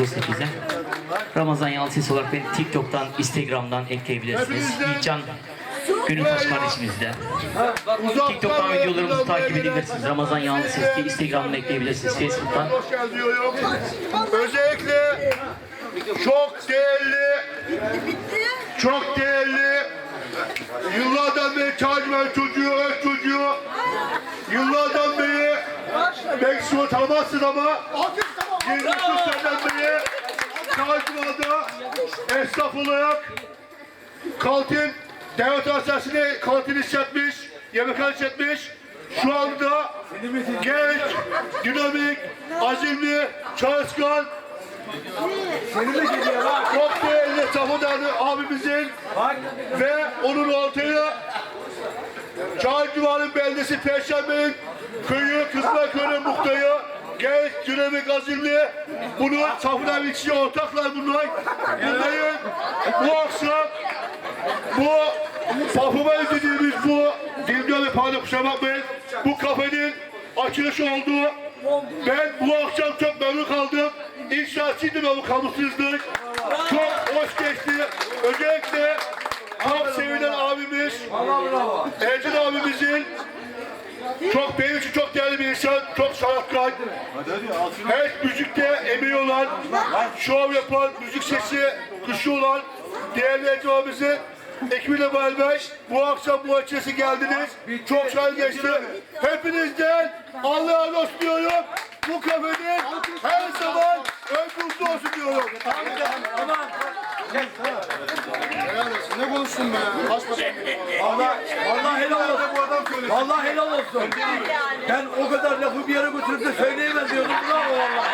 olsun hepinizden. Ramazan Yalçız olarak beni TikTok'tan, Instagram'dan ekleyebilirsiniz. Yiğitcan Gönül Taş kardeşimiz de. TikTok'tan videolarımızı takip edebilirsiniz. Ramazan Yalçız ki Instagram'dan ekleyebilirsiniz. Facebook'tan. Özellikle çok değerli, çok değerli, yıllardan beri Çağcımen çocuğu, çocuğu, yıllardan beri belki şu tanımazsın ama 23 seneden beri Çağcımen'de esnaf olarak kantin, devlet hastanesinde kantin işletmiş, yemekhane işletmiş. Şu anda genç, dinamik, azimli, çalışkan, çok değerli Safudanlı abimizin ve onun ortaya Çağcıvar'ın beldesi Perşembe'nin köyü, Kızlar Köyü muhtarı, genç, dinamik, azimli, bunu Safudan içi ortaklar bunlar. Bunların bu akşam bu parfümel dediğimiz bu Dildiğimi pardon kusura bakmayın. Bu kafenin açılışı oldu. Ben bu akşam çok memnun kaldım. İnşallah siz de memnun kalmışsınızdır. Çok hoş geçti. Özellikle çok sevilen abimiz Ercan abimizin benim için çok değerli bir insan, çok sanatkar. Her müzikte emeği olan, şov yapan, müzik sesi güçlü olan değerli abimizin ekibiyle beraber bu akşam bu açısı geldiniz. Çok güzel geçti. Hepinizden Allah'a olsun diyorum. Bu kafenin her zaman ön olsun diyorum. Ne konuştun be? Allah, Allah helal olsun. Bu adam helal olsun. Ben o kadar lafı bir yere götürüp de söyleyemez diyordum. Bravo vallahi.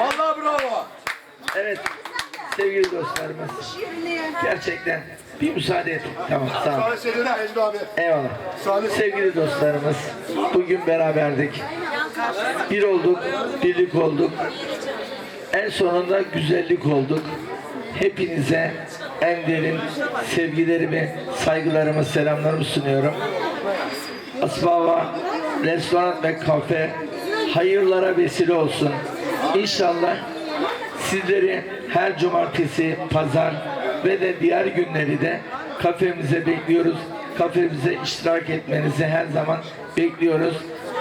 Vallahi bravo. Evet sevgili dostlarımız gerçekten bir müsaade et. Tamam sağ ol. Eyvallah. Sevgili dostlarımız bugün beraberdik. Bir olduk, birlik olduk. En sonunda güzellik olduk. Hepinize en derin sevgilerimi, saygılarımı, selamlarımı sunuyorum. Asbaba restoran ve kafe hayırlara vesile olsun. İnşallah sizleri her cumartesi, pazar ve de diğer günleri de kafemize bekliyoruz. Kafemize iştirak etmenizi her zaman bekliyoruz.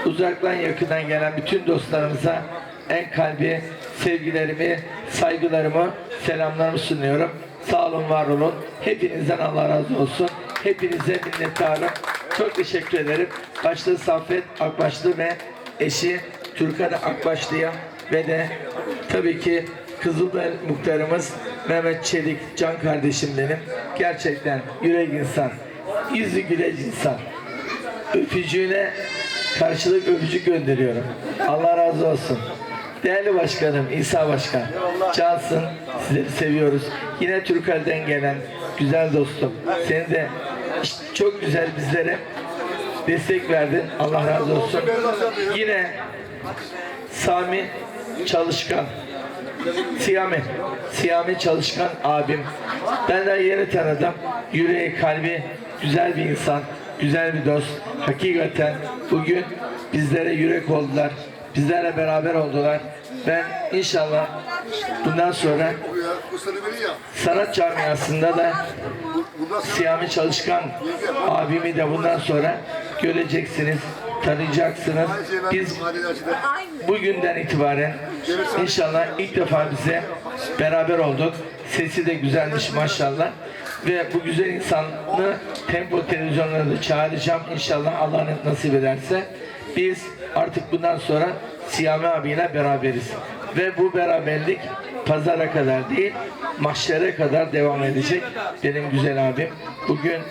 Uzaktan yakından gelen bütün dostlarımıza en kalbi sevgilerimi, saygılarımı, selamlarımı sunuyorum. Sağ olun, var olun. Hepinizden Allah razı olsun. Hepinize minnettarım. Çok teşekkür ederim. Başta Saffet Akbaşlı ve eşi Türkan Akbaşlı'ya ve de tabii ki Kızılbel muhtarımız Mehmet Çelik, can kardeşim benim. Gerçekten yürek insan, yüzü güleç insan. Öpücüğüne karşılık öpücük gönderiyorum. Allah razı olsun. Değerli başkanım İsa Başkan, cansın, sizleri seviyoruz. Yine Türkal'den gelen güzel dostum, seni de çok güzel bizlere destek verdin. Allah razı olsun. Yine Sami Çalışkan, Siyami, Siyami Çalışkan abim. Benden yeni tanıdım. Yüreği, kalbi güzel bir insan, güzel bir dost. Hakikaten bugün bizlere yürek oldular. Bizlerle beraber oldular. Ben inşallah bundan sonra sanat camiasında da Siyami Çalışkan abimi de bundan sonra göreceksiniz, tanıyacaksınız. Biz bugünden itibaren inşallah ilk defa bize beraber olduk. Sesi de güzelmiş maşallah. Ve bu güzel insanı Tempo televizyonlarına da çağıracağım inşallah Allah nasip ederse. Biz artık bundan sonra Siyami abiyle beraberiz. Ve bu beraberlik pazara kadar değil, mahşere kadar devam edecek benim güzel abim. Bugün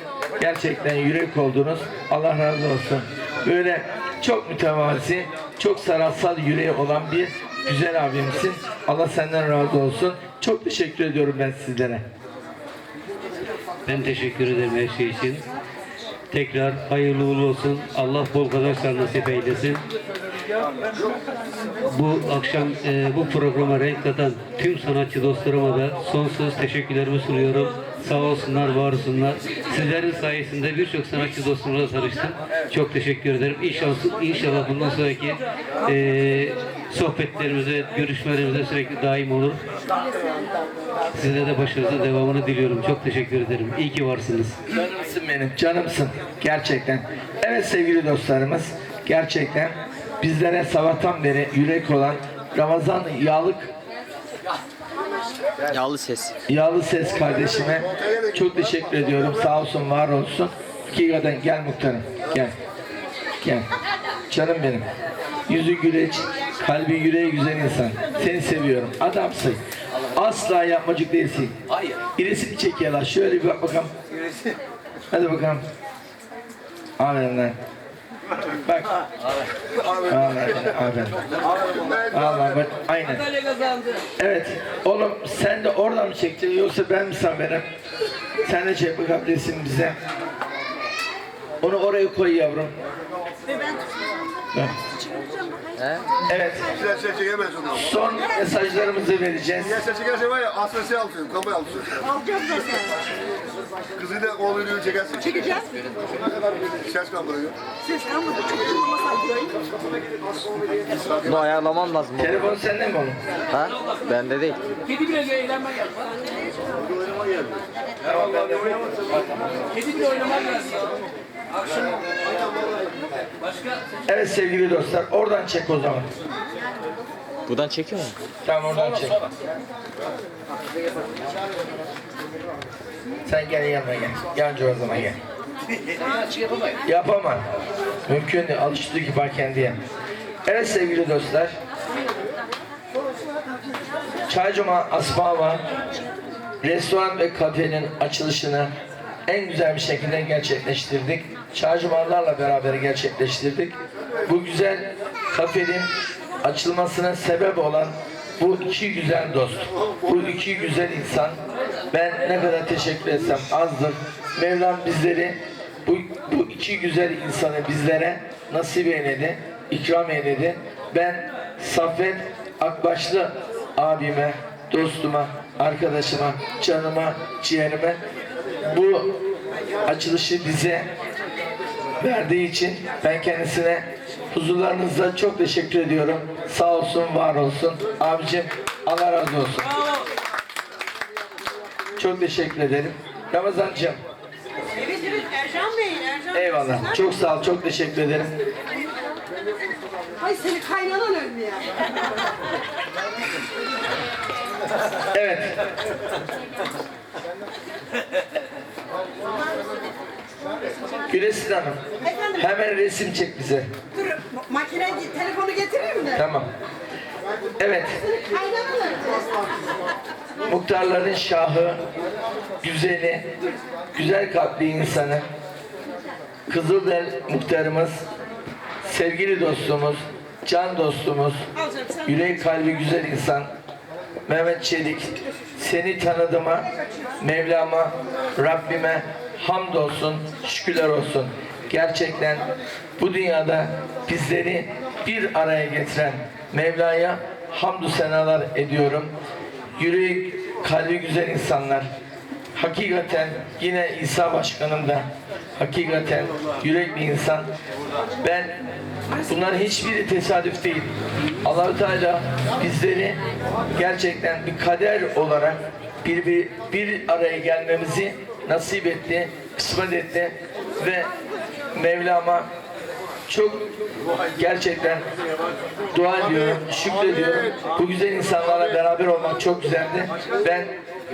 gerçekten yürek oldunuz. Allah razı olsun. Böyle çok mütevazi, çok sanatsal yüreği olan bir güzel abimsin. Allah senden razı olsun. Çok teşekkür ediyorum ben sizlere. Ben teşekkür ederim her şey için. Tekrar hayırlı uğurlu olsun. Allah bol kazançlar nasip eylesin. Bu akşam e, bu programa renk katan tüm sanatçı dostlarıma da sonsuz teşekkürlerimi sunuyorum. Sağ olsunlar, var olsunlar. Sizlerin sayesinde birçok sanatçı dostumla tanıştım. Çok teşekkür ederim. İnşallah, inşallah bundan sonraki eee sohbetlerimize, görüşmelerimize sürekli daim olur. Size de başarınızın devamını diliyorum. Çok teşekkür ederim. İyi ki varsınız. Canımsın benim, canımsın. Gerçekten. Evet sevgili dostlarımız, gerçekten bizlere sabahtan beri yürek olan Ramazan Yağlık Yağlı ses. Yağlı Ses kardeşime çok teşekkür ediyorum. Sağ olsun, var olsun. Hakikaten gel muhtarım, gel. Gel. Canım benim. Yüzü güleç, kalbi yüreği güzel insan. Seni seviyorum. Adamsın. Asla yapmacık değilsin. Hayır. Bir resim çek ya lan. Şöyle bir bak bakalım. Hadi bakalım. Aferin lan. Bak. Aferin. Aferin. Allah bak. Aynen. Evet. Oğlum sen de oradan mı çekeceksin yoksa ben mi sanırım? Sen de çek bakalım resim bize. Onu oraya koy yavrum. Evet. Sen sen çekemez onu. Son mesajlarımızı vereceğiz. Ya sen çekersen var ya asfesi alsın, kamerayı alsın. Alacağım zaten. Kızı da oğluyla çekersin. Çekeceğiz. Ses kaldırıyor. Ses kalmadı. Çok olmasaydı. Bunu ayarlamam lazım. Telefon sende mi oğlum? Ha? Bende değil. Evet sevgili dostlar oradan çek o zaman. Buradan çekiyor mu? Tamam oradan çek. Sen gel yanıma gel. Yancı o zaman gel. Yapamam. Mümkün değil. Alıştı ki bak kendiye. Evet sevgili dostlar. Çaycuma Asmama restoran ve kafenin açılışını en güzel bir şekilde gerçekleştirdik. Çaycumalarla beraber gerçekleştirdik. Bu güzel kafenin açılmasına sebep olan bu iki güzel dost, bu iki güzel insan ben ne kadar teşekkür etsem azdır. Mevlam bizleri bu, bu iki güzel insanı bizlere nasip eyledi, ikram eyledi. Ben Saffet Akbaşlı abime, dostuma, arkadaşıma, canıma, ciğerime bu açılışı bize verdiği için ben kendisine huzurlarınızda çok teşekkür ediyorum. Sağ olsun, var olsun. Abicim Allah razı olsun. Çok teşekkür ederim. Ramazancığım Evet evet Ercan Bey. Ercan Bey. eyvallah. Çok sağ ol, çok teşekkür ederim. Ay seni kaynanan öldü ya. Evet. Gülesin Hanım. Efendim Hemen resim çek bize. dur makine telefonu getireyim de. Tamam. Evet. Muhtarların şahı, güzeli, güzel kalpli insanı, Kızıldel muhtarımız, sevgili dostumuz, can dostumuz, yüreği kalbi güzel insan, Mehmet Çelik, seni tanıdığıma, Mevlam'a, Rabbime hamdolsun, şükürler olsun. Gerçekten bu dünyada bizleri bir araya getiren Mevla'ya hamdü senalar ediyorum. Yüreği kalbi güzel insanlar. Hakikaten yine İsa Başkanım da hakikaten yürekli insan. Ben bunların hiçbiri tesadüf değil. Allahü Teala bizleri gerçekten bir kader olarak bir, bir, bir araya gelmemizi nasip etti, kısmet etti ve Mevlam'a çok gerçekten dua ediyorum, şükrediyorum. Bu güzel insanlarla beraber olmak çok güzeldi. Ben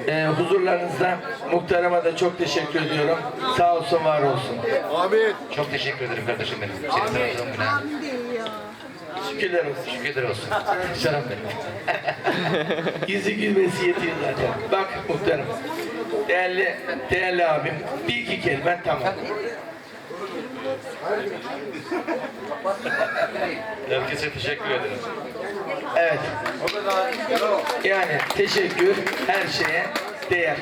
e, huzurlarınızda muhtarıma da çok teşekkür ediyorum. Sağ olsun, var olsun. Amin. Çok teşekkür ederim kardeşim benim. Seni tanıdığım güne. Şükürler olsun. Şükürler olsun. Canım benim. Yüzü gülmesi yetiyor zaten. Bak muhtarım. Değerli, değerli abim. Bir iki kelime tamam. Herkese teşekkür ederim. Evet. Yani teşekkür her şeye değer.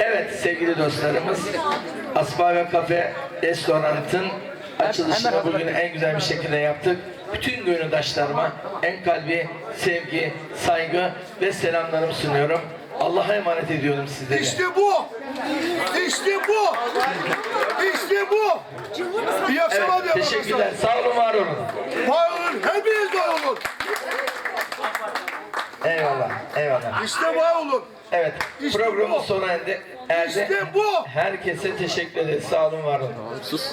Evet sevgili dostlarımız Asma ve Kafe Restorant'ın açılışını bugün en güzel bir şekilde yaptık. Bütün gönüldaşlarıma en kalbi sevgi, saygı ve selamlarımı sunuyorum. Allah'a emanet ediyorum sizleri. İşte bu. İşte bu. İşte bu. İyi akşamlar Evet, teşekkürler. Sağ olun, var olun. Var olun. Hepiniz var olun. Eyvallah, eyvallah. İşte var olun. Evet, İşte programın bu. sona erdi. erdi. İşte bu. Herkese teşekkür ederiz. Sağ olun, var olun. Sus.